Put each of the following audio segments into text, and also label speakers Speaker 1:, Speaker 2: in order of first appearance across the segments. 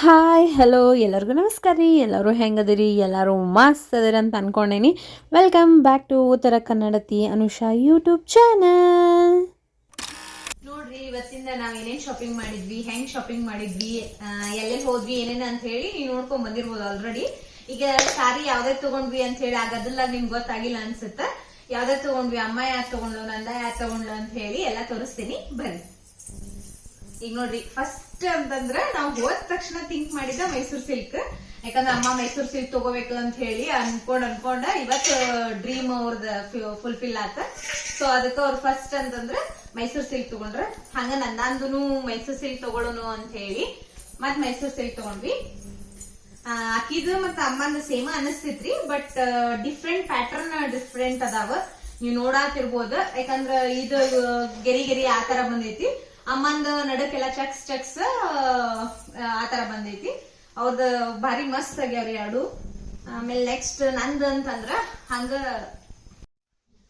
Speaker 1: Hi hello ಎಲ್ಲರಿಗೂ ನಮಸ್ಕಾರ ರೀ. ಎಲ್ಲರೂ ಹೆಂಗದಿರಿ? ಎಲ್ಲರೂ ಮಸ್ತ್ ಅದಿರಿ ಅಂತ ಅನ್ಕೊಂಡೇನಿ. ವೆಲ್ಕಮ್ ಬ್ಯಾಕ್ ಟು ಉತ್ತರ ಕನ್ನಡತಿ ಅನುಷಾ ಯೂಟ್ಯೂಬ್ ಚಾನಲ್
Speaker 2: ನೋಡ್ರಿ, ಇವತ್ತಿಂದ ನಾವ್ ಏನೇನ್ ಶಾಪಿಂಗ್ ಮಾಡಿದ್ವಿ, ಹೆಂಗ್ ಶಾಪಿಂಗ್ ಮಾಡಿದ್ವಿ ಎಲ್ಲೆಲ್ಲಿ ಹೋದ್ವಿ, ಏನೇನು ಅಂತ ಹೇಳಿ ನೀವು ನೋಡ್ಕೊಂಡ್ ಬಂದಿರ್ಬೋದು ಆಲ್ರೆಡಿ ಈಗ ಸಾರಿ ಯಾವ್ದೇ ತಗೊಂಡ್ವಿ ಅಂತ ಹೇಳಿ ಆಗದಲ್ಲ ನಿಮ್ಗೆ ಗೊತ್ತಾಗಿಲ್ಲ ಅನ್ಸುತ್ತ. ಯಾವ್ದೇ ತಗೊಂಡ್ವಿ, ಅಮ್ಮ ಯಾರು ತಗೊಂಡ್ಲು ನಂದ ಯಾರು ತಗೊಂಡ್ಲು ಅಂತ ಹೇಳಿ ಎಲ್ಲ ತೋರಿಸ್ತೀನಿ. ಬರ್ರಿ. ಈಗ ನೋಡ್ರಿ ಫಸ್ಟ್ ಅಂತಂದ್ರ ನಾವು ಹೋದ ತಕ್ಷಣ ಥಿಂಕ್ ಮಾಡಿದ ಮೈಸೂರ್ ಸಿಲ್ಕ್ ಯಾಕಂದ್ರೆ ಅಮ್ಮ ಮೈಸೂರ್ ಸಿಲ್ಕ್ ತಗೋಬೇಕು ಅಂತ ಹೇಳಿ ಅನ್ಕೊಂಡ್ ಅನ್ಕೊಂಡ ಇವತ್ತು ಡ್ರೀಮ್ ಅವ್ರದ್ದು ಫುಲ್ಫಿಲ್ ಆತ. ಸೊ ಅದಕ್ಕೆ ಅವ್ರು ಫಸ್ಟ್ ಅಂತಂದ್ರ ಮೈಸೂರ್ ಸಿಲ್ಕ್ ತಗೊಂಡ್ರ. ಹಂಗ ನಂದಂದುನು ಮೈಸೂರ್ ಸಿಲ್ಕ್ ತಗೊಳ್ಳೋನು ಅಂತ ಹೇಳಿ ಮತ್ ಮೈಸೂರ್ ಸಿಲ್ಕ್ ತಗೊಂಡ್ವಿ. ಅಕ್ಕಿದು ಮತ್ತ ಅಮ್ಮಂದು ಸೇಮ್ ಅನಿಸ್ತೈತ್ರಿ ಬಟ್ ಡಿಫ್ರೆಂಟ್ ಪ್ಯಾಟರ್ನ್ ಡಿಫ್ರೆಂಟ್ ಅದಾವ. ನೀವ್ ನೋಡಾತಿರ್ಬೋದ. ಯಾಕಂದ್ರ ಇದು ಗೆರಿ ಗೆರಿ ಆತರ ತರ ಬಂದೈತಿ. ಅಮ್ಮಂದ ನಡಕ್ಕೆಲ್ಲ ಚಕ್ಸ್ ಚಕ್ಸ್ ಆತರ ತರ ಬಂದೈತಿ. ಅವ್ರದ್ದು ಭಾರಿ ಮಸ್ತ್ ಆಗ್ಯಾವ್ರಿ ಎರಡು ಆಮೇಲೆ ನೆಕ್ಸ್ಟ್ ನಂದ್ ಅಂತಂದ್ರ ಹಂಗ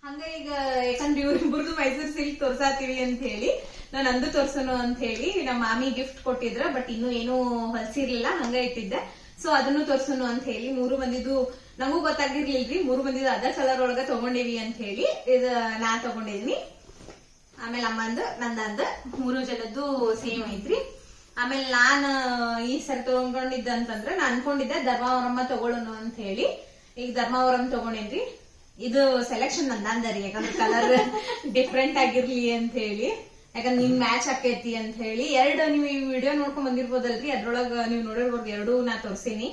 Speaker 2: ಹಂಗ ಈಗ ಯಾಕಂದ್ರೆ ಇವ್ರಿಬ್ರದ್ದು ಮೈಸೂರ್ ಸಿಲ್ಕ್ ತೋರ್ಸಾತೀವಿ ಅಂತ ಹೇಳಿ ನಾನು ಅಂದು ತೋರ್ಸನು ಅಂತ ಹೇಳಿ ನಮ್ಮ ಮಾಮಿ ಗಿಫ್ಟ್ ಕೊಟ್ಟಿದ್ರ ಬಟ್ ಇನ್ನೂ ಏನು ಹೊಲ್ಸಿರ್ಲಿಲ್ಲ, ಹಂಗ ಇಟ್ಟಿದ್ದೆ. ಸೊ ಅದನ್ನು ತೋರ್ಸನು ಅಂತ ಹೇಳಿ ಮೂರು ಮಂದಿದು ನಮಗೂ ಗೊತ್ತಾಗಿರ್ಲಿಲ್ರಿ, ಮೂರು ಮಂದಿದು ಅದ ಕಲರ್ ಒಳಗ ತಗೊಂಡಿವಿ ಅಂತ ಹೇಳಿ ಇದು ನಾ ತಗೊಂಡಿದ್ನಿ. ಆಮೇಲೆ ಅಮ್ಮಂದು ನಂದಂದ ಮೂರು ಜನದ್ದು ಸೇಮ್ ಐತ್ರಿ. ಆಮೇಲೆ ನಾನ್ ಈ ಸರಿ ತಗೊಂಡಿದ್ದ ಅಂತಂದ್ರೆ ನಾ ಅನ್ಕೊಂಡಿದ್ದೆ ಧರ್ಮಾವರಮ್ಮ ತಗೊಳ್ಳೋಣ ಅಂತ ಹೇಳಿ. ಈಗ ಧರ್ಮಾವರಂ ತಗೊಂಡೇನ್ರಿ? ಇದು ಸೆಲೆಕ್ಷನ್ ನಂದಂದರಿ ಯಾಕಂದ್ರೆ ಕಲರ್ ಡಿಫ್ರೆಂಟ್ ಆಗಿರ್ಲಿ ಅಂತ ಹೇಳಿ. ಯಾಕಂದ್ರೆ ನಿಮ್ ಮ್ಯಾಚ್ ಆಕೈತಿ ಅಂತ ಹೇಳಿ. ಎರಡು ನೀವು ಈ ವಿಡಿಯೋ ನೋಡ್ಕೊಂಡ್ ಬಂದಿರ್ಬೋದಲ್ರಿ ಅದ್ರೊಳಗ ನೀವು ನೋಡಿರ್ಬೋದು ಎರಡು ನಾ ತೋರ್ಸೀನಿ.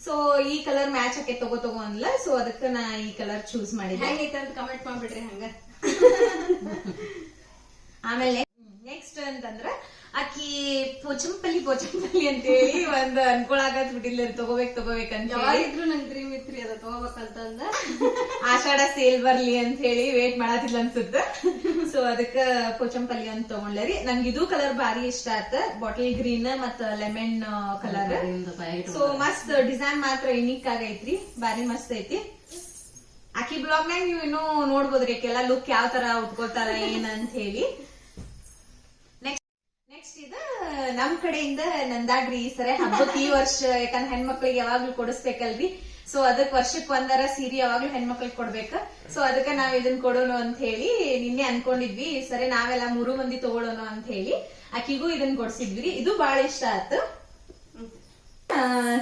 Speaker 2: ಸೊ ಈ ಕಲರ್ ಮ್ಯಾಚ್ ಆಕೈತಿ ತಗೋ ತಗೋ ಅನ್ಲ. ಸೊ ಅದಕ್ಕೆ ನಾ ಈ ಕಲರ್ ಚೂಸ್ ಮಾಡಿದ್ದೆ.
Speaker 3: ಹೆಂಗೈತೆ ಅಂತ ಕಮೆಂಟ್ ಮಾಡ್ಬಿಡ್ರಿ ಹಂಗ.
Speaker 2: ಆಮೇಲೆ ನೆಕ್ಸ್ಟ್ ಅಂತಂದ್ರ ಆಕಿ ಪೋಚಂಪಲ್ಲಿ ಪೋಚಂಪಲ್ಲಿ ಅಂತ ಹೇಳಿ ಒಂದ್ ಅನ್ಕೊಳಾಗತ್ ಬಿಟ್ಟಿಲ್ಲ ತಗೋಬೇಕ್ ತಗೋಬೇಕು ಅಂತ ಹೇಳಿ
Speaker 3: ಯಾವಾಗಿದ್ರು ನಂಗೆ ಡ್ರೀಮ್ ಇತ್ರಿ ಅದ ತಗೋಬೇಕಂತಂದ
Speaker 2: ಆಷಾಢ ಸೇಲ್ ಬರ್ಲಿ ಅಂತ ಹೇಳಿ ವೇಟ್ ಮಾಡತಿಲ್ಲ ಅನ್ಸುತ್ತ. ಸೊ ಅದಕ್ಕ ಪೋಚಂಪಲ್ಲಿ ಅಂತ ತಗೊಂಡ್ಲರಿ ನಂಗೆ ಇದು ಕಲರ್ ಭಾರಿ ಇಷ್ಟ ಆತ. ಬಾಟಲ್ ಗ್ರೀನ್ ಮತ್ತ ಲೆಮನ್ ಕಲರ್ ಸೊ ಮಸ್ತ್ ಡಿಸೈನ್ ಮಾತ್ರ ಯುನಿಕ್ ಆಗೈತ್ರಿ. ಭಾರಿ ಮಸ್ತ್ ಐತಿ. ಆಕಿ ಬ್ಲಾಗ್ ನಾಗ ನೀವು ಇನ್ನೂ ನೋಡ್ಬೋದ್ರಿ ಆಕೆಲ್ಲ ಲುಕ್ ಯಾವ ತರ ಉಟ್ಕೋತಾರ ಏನಂತ ಅಂತ ಹೇಳಿ. ನಮ್ ಕಡೆಯಿಂದ ನಂದಾಗ್ರಿ ಈ ಸರಿ ಹಬ್ಬಕ್ಕೆ ಈ ವರ್ಷ ಯಾಕಂದ್ರೆ ಹೆಣ್ಮಕ್ಳಿಗೆ ಯಾವಾಗ್ಲೂ ಕೊಡಿಸ್ಬೇಕಲ್ರಿ. ಸೊ ಅದಕ್ ವರ್ಷಕ್ ಒಂದರ ಸೀರೆ ಯಾವಾಗ್ಲೂ ಹೆಣ್ಮಕ್ಳಿಗೆ ಕೊಡ್ಬೇಕ. ಸೊ ಅದಕ್ಕ ನಾವ್ ಇದನ್ ಕೊಡೋಣ ಅಂತ ಹೇಳಿ ನಿನ್ನೆ ಅನ್ಕೊಂಡಿದ್ವಿ. ಈ ಸರಿ ನಾವೆಲ್ಲ ಮೂರು ಮಂದಿ ತಗೊಳೋಣ ಅಂತ ಹೇಳಿ ಆಕಿಗೂ ಇದನ್ ಕೊಡ್ಸಿದ್ವಿ. ಇದು ಬಾಳ ಇಷ್ಟ ಆತು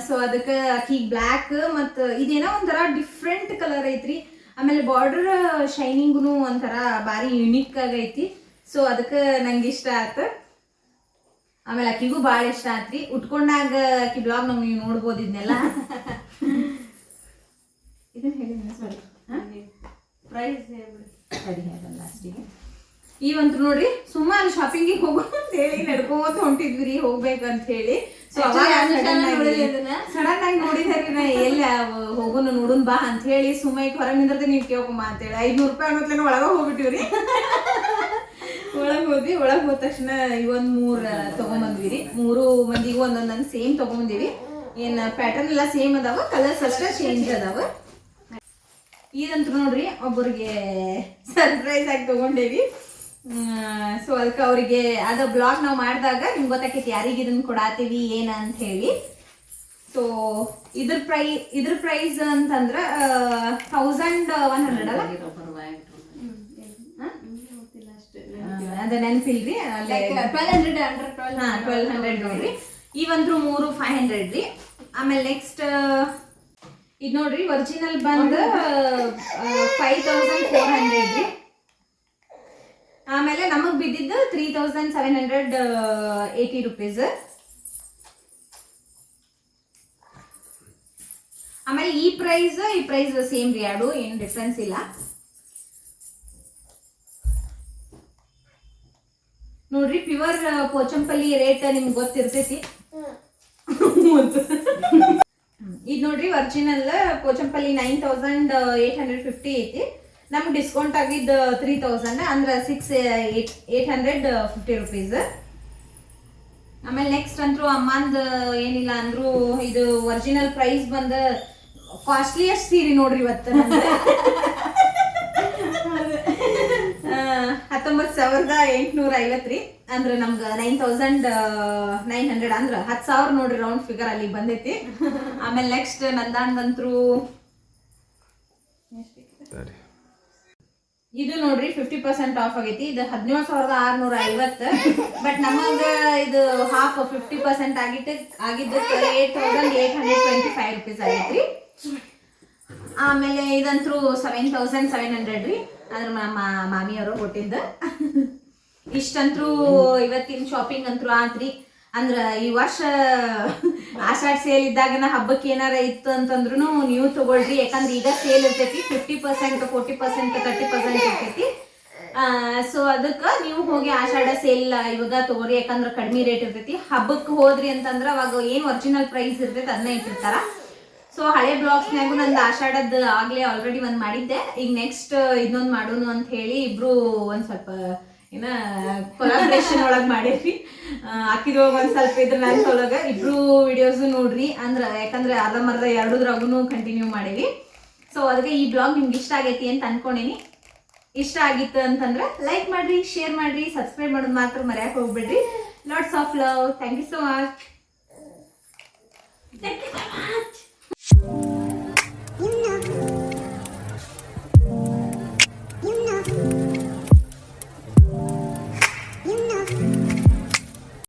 Speaker 2: ಸೊ ಅದಕ್ಕ ಆಕಿಗ್ ಬ್ಲ್ಯಾಕ್ ಮತ್ ಇದೇನೋ ಒಂಥರ ಡಿಫ್ರೆಂಟ್ ಕಲರ್ ಐತ್ರಿ. ಆಮೇಲೆ ಬಾರ್ಡರ್ ಶೈನಿಂಗ್ನು ಒಂಥರ ಬಾರಿ ಯುನಿಕ್ ಆಗೈತಿ. ಸೊ ಅದಕ್ಕ ನಂಗೆ ಇಷ್ಟ ಆತ ಆಮೇಲೆ ಆಕಿಗೂ ಬಾಳ ಇಷ್ಟ ಆತ್ರಿ. ಉಟ್ಕೊಂಡಾಗ ಆಕಿ ಬ್ಲಾಗ್ ನಮ್ಗೆ ನೀವು ನೋಡ್ಬೋದು ಇದನ್ನೆಲ್ಲ ಇದನ್ನ ಹೇಳಿ ಸಾರಿ
Speaker 3: ಪ್ರೈಸ್ ಹೇಳ್ಬಿಡಿ.
Speaker 2: ಸರಿ ಹೇಳಲ್ಲ ಲಾಸ್ಟಿಗೆ ಇವಂತ್ರು ನೋಡ್ರಿ ಸುಮಾರು ಶಾಪಿಂಗ್ ಶಾಪಿಂಗಿಗೆ ಹೋಗೋ ಅಂತ ಹೇಳಿ ನಡ್ಕೋತ ಹೊಂಟಿದ್ವಿ ಹೋಗ್ಬೇಕಂತ ಹೇಳಿ. ಸೊ
Speaker 3: ಅವಾಗ.
Speaker 2: ಸಡನ್ ಆಗಿ ನೋಡಿದಾರಿ ನಾ ಎಲ್ಲ ಹೋಗೋನು ನೋಡುನ್ ಬಾ ಅಂತ ಹೇಳಿ ಸುಮ್ಮ ಹೊರಗೆ ನಿಂದ್ರದೆ ನೀವ್ ಕೇಳ್ಕೊಂಬ ಅಂತ ಹೇಳಿ. ಐದ್ನೂರು ರೂಪಾಯಿ ಅನ್ನೋತ್ಲೇನು ಒಳಗ ಹೋಗ್ಬಿಟ್ಟಿವ್ರಿ. ಒಳಗ್ ಹೋದ್ವಿ. ಒಳಗ್ ಹೋದ ತಕ್ಷಣ ಇವೊಂದ್ ಮೂರ್ ತಗೊಂಬಂದ್ವಿ ರೀ ಮೂರು ಮಂದಿಗೂ ಒಂದೊಂದೊಂದ್ ಸೇಮ್ ತಗೊಂಬಂದಿವಿ. ಏನ್ ಪ್ಯಾಟರ್ನ್ ಎಲ್ಲ ಸೇಮ್ ಅದಾವ ಕಲರ್ಸ್ ಅಷ್ಟೇ ಚೇಂಜ್ ಅದಾವ. ಇದಂತೂ ನೋಡ್ರಿ, ಒಬ್ಬರಿಗೆ ಸರ್ಪ್ರೈಸ್ ಆಗಿ ತಗೊಂಡೇವಿ. ಸೊ ಅದಕ್ಕೆ ಅವರಿಗೆ ಅದ ಬ್ಲಾಗ್ ನಾವು ಮಾಡಿದಾಗ ನಿಮ್ಗೆ ಗೊತ್ತಾಕೈತಿ ಯಾರಿಗೆ ಇದನ್ನ ಕೊಡಾತೀವಿ, ಏನ ಅಂತ ಹೇಳಿ. ಸೊ ಇದ್ರ ಪ್ರೈ, ಇದ್ರ ಪ್ರೈಸ್ ಅಂತಂದ್ರ ಥೌಸಂಡ್ ಒನ್ ಹಂಡ್ರೆಡ್ ಅಲ್ಲ
Speaker 3: ಗೊತ್ತಿಲ್ಲ ಅಷ್ಟೇ
Speaker 2: ಆ,
Speaker 3: ಇಲ್ರಿ ಟ್ವೆಲ್ ಹಂಡ್ರೆಡ್ ಟ್ವೆಲ್
Speaker 2: ಹಾ ಟ್ವೆಲ್ ಹಂಡ್ರೆಡ್ ನೋಡ್ರಿ. ಇವಂತ್ರು ಮೂರು ಫೈವ್ ಹಂಡ್ರೆಡ್ ರೀ. ಆಮೇಲೆ ನೆಕ್ಸ್ಟ್ ಇದು ನೋಡ್ರಿ ಒರಿಜಿನಲ್ ಬಂದ್ ಫೈವ್ ತೌಸಂಡ್ ಫೋರ್ ಹಂಡ್ರೆಡ್ ರೀ. ಆಮೇಲೆ ನಮಗ್ ಬಿದ್ದಿದ್ದು three thousand seven hundred eighty rupees ಆಮೇಲೆ ಈ ಪ್ರೈಸ್ ಈ ಪ್ರೈಸ್ ಸೇಮ್ ರೀ ಎರಡು ಏನು ಡಿಫ್ರೆನ್ಸ್ ಇಲ್ಲ. ಪ್ಯೂರ್ ಪೋಚಂಪಲ್ಲಿ ರೇಟ್ ನಿಮ್ಗೆ ಗೊತ್ತಿರ್ತೈತಿ? ಇದು ನೋಡ್ರಿ original Pochampally nine thousand eight hundred fifty ಐತಿ. ನಮ್ಗೆ ಡಿಸ್ಕೌಂಟ್ ಆಗಿದ್ದ ತ್ರೀ ತೌಸಂಡ್ ಅಂದ್ರೆ six eight hundred fifty rupees ಆಮೇಲೆ ನೆಕ್ಸ್ಟ್ ಅಂತೂ ಅಮ್ಮಂದ್ ಏನಿಲ್ಲ ಅಂದ್ರು, ಇದು ಒರಿಜಿನಲ್ ಪ್ರೈಸ್ ಬಂದ ಕಾಸ್ಟ್ಲಿಯಸ್ಟ್ ಸೀರೆ ನೋಡ್ರಿ ಇವತ್ತು. ಹತ್ತೊಂಬತ್ತು ಸಾವಿರದ ಎಂಟುನೂರ ಐವತ್ತು ರೀ. ಅಂದ್ರೆ ನಮ್ಗೆ ನೈನ್ ತೌಸಂಡ್ ನೈನ್ ಹಂಡ್ರೆಡ್ ಅಂದ್ರೆ ಹತ್ತು ಸಾವಿರ ನೋಡ್ರಿ ರೌಂಡ್ ಫಿಗರ್ ಅಲ್ಲಿ ಬಂದೈತಿ. ಆಮೇಲೆ ನೆಕ್ಸ್ಟ್ ನಂದಾಂದಂತ್ರು ಇದು ನೋಡ್ರಿ ಫಿಫ್ಟಿ ಪರ್ಸೆಂಟ್ ಆಫ್ ಆಗೈತಿ. ಇದು ಹದಿನೇಳು ಸಾವಿರದ ಆರ್ನೂರ ಐವತ್ತು. ಬಟ್ ನಮಗ ಇದು ಹಾಫ್ ಫಿಫ್ಟಿ ಪರ್ಸೆಂಟ್ ಆಗಿಟ್ಟು ಆಗಿದ್ದು eight thousand eight hundred twenty five rupees ಆಗೈತಿ ಆಮೇಲೆ ಇದಂತ್ರು ಸೆವೆನ್ ತೌಸಂಡ್ ಸೆವೆನ್ ಹಂಡ್ರೆಡ್ ರೀ. ಅಂದ್ರೆ ನಮ್ಮ ಮಾಮಿಯವರು ಕೊಟ್ಟಿದ್ದ. ಇಷ್ಟಂತ್ರು ಇವತ್ತಿನ ಶಾಪಿಂಗ್ ಅಂತೂ ಆತ್ರಿ. ಅಂದ್ರ ಈ ವರ್ಷ ಆಷಾಢ ಸೇಲ್ ಇದ್ದಾಗನ ಹಬ್ಬಕ್ಕೆ ಏನಾರ ಇತ್ತು ಅಂತಂದ್ರು ನೀವು ತಗೊಳ್ರಿ. ಯಾಕಂದ್ರೆ ಈಗ ಸೇಲ್ ಇರ್ತೈತಿ fifty percent forty percent thirty percent ಇರ್ತೈತಿ. ಸೊ ಅದಕ್ಕೆ ನೀವು ಹೋಗಿ ಆಷಾಢ ಸೇಲ್ ಇವಾಗ ತಗೋರಿ. ಯಾಕಂದ್ರೆ ಕಡಿಮೆ ರೇಟ್ ಇರ್ತೈತಿ. ಹಬ್ಬಕ್ಕೆ ಹೋದ್ರಿ ಅಂತಂದ್ರೆ ಅವಾಗ ಏನು ಒರಿಜಿನಲ್ ಪ್ರೈಸ್ ಇರ್ತೈತಿ ಅದನ್ನ ಇಟ್ಟಿರ್ತಾರ. ಸೊ ಹಳೆ ಬ್ಲಾಗ್ಸ್ನಾಗೂ ನಂದು ಆಷಾಢದ ಆಗಲೇ ಆಲ್ರೆಡಿ ಒಂದು ಮಾಡಿದ್ದೆ. ಈಗ ನೆಕ್ಸ್ಟ್ ಇನ್ನೊಂದು ಮಾಡೋನು ಅಂತ ಹೇಳಿ ಇಬ್ರು ಒಂದು ಸ್ವಲ್ಪ ಏನ ಕೊಲಾಬ್ರೇಷನ್ ಒಳಗ್ ಮಾಡೇವಿ ಹಾಕಿದ್ರು ಒಂದ್ ಸ್ವಲ್ಪ ಇದ್ರ ಲೈಫ್ ಒಳಗ ಇಬ್ರು ವಿಡಿಯೋಸ್ ನೋಡ್ರಿ. ಅಂದ್ರ ಯಾಕಂದ್ರೆ ಅರ್ಧ ಮರ್ಧ ಎರಡುದ್ರಾಗೂ ಕಂಟಿನ್ಯೂ ಮಾಡೇವಿ. ಸೊ ಅದಕ್ಕೆ ಈ ಬ್ಲಾಗ್ ನಿಮ್ಗೆ ಇಷ್ಟ ಆಗೈತಿ ಅಂತ ಅನ್ಕೊಂಡೇನಿ. ಇಷ್ಟ ಆಗಿತ್ತು ಅಂತಂದ್ರೆ ಲೈಕ್ ಮಾಡ್ರಿ ಶೇರ್ ಮಾಡ್ರಿ ಸಬ್ಸ್ಕ್ರೈಬ್ ಮಾಡೋದು ಮಾತ್ರ ಮರ್ಯಾಕ್ ಹೋಗ್ಬಿಡ್ರಿ. Lots of love thank you so much